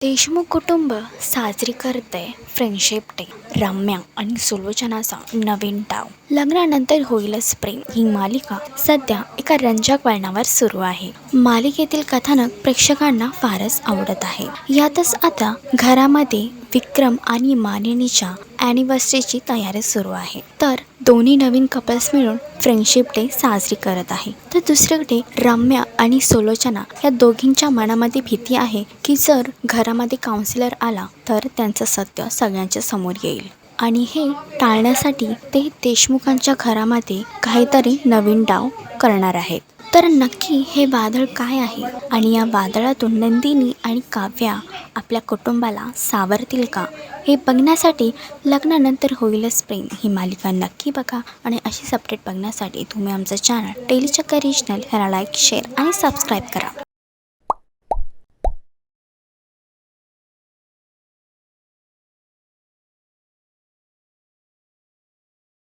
देशमुख कुटुंब साजरी करते फ्रेंडशिप डे रम्या आणि सुलोचनाचा नवीन डाव. लग्नानंतर होईलच प्रेम. ही मालिका सध्या एका रंजक वळणावर सुरू आहे. मालिकेतील कथानक प्रेक्षकांना फारच आवडत आहे. यातच आता घरामध्ये विक्रम आणि मानिनीच्या ॲनिव्हर्सरीची तयारी सुरू आहे. तर दोन्ही नवीन कपल्स मिळून फ्रेंडशिप डे साजरी करत आहे. तर दुसरीकडे रम्या आणि सुलोचना या दोघींच्या मनामध्ये भीती आहे की जर घरामध्ये काउन्सिलर आला तर त्यांचं सत्य सगळ्यांच्या समोर येईल. आणि हे टाळण्यासाठी ते देशमुखांच्या घरामध्ये काहीतरी नवीन डाव करणार आहेत. तर नक्की हे वादळ काय आहे? आणि या वादळातून नंदिनी आणि काव्या आपल्या कुटुंबाला सावरतील का? हे बघण्यासाठी लग्नानंतर होईलच प्रेम. ही मालिका नक्की बघा आणि अशीच अपडेट बघण्यासाठी तुम्ही आमचं चॅनल टेलीचक्कर रिजनल ह्याला लाईक शेअर आणि सबस्क्राईब करा.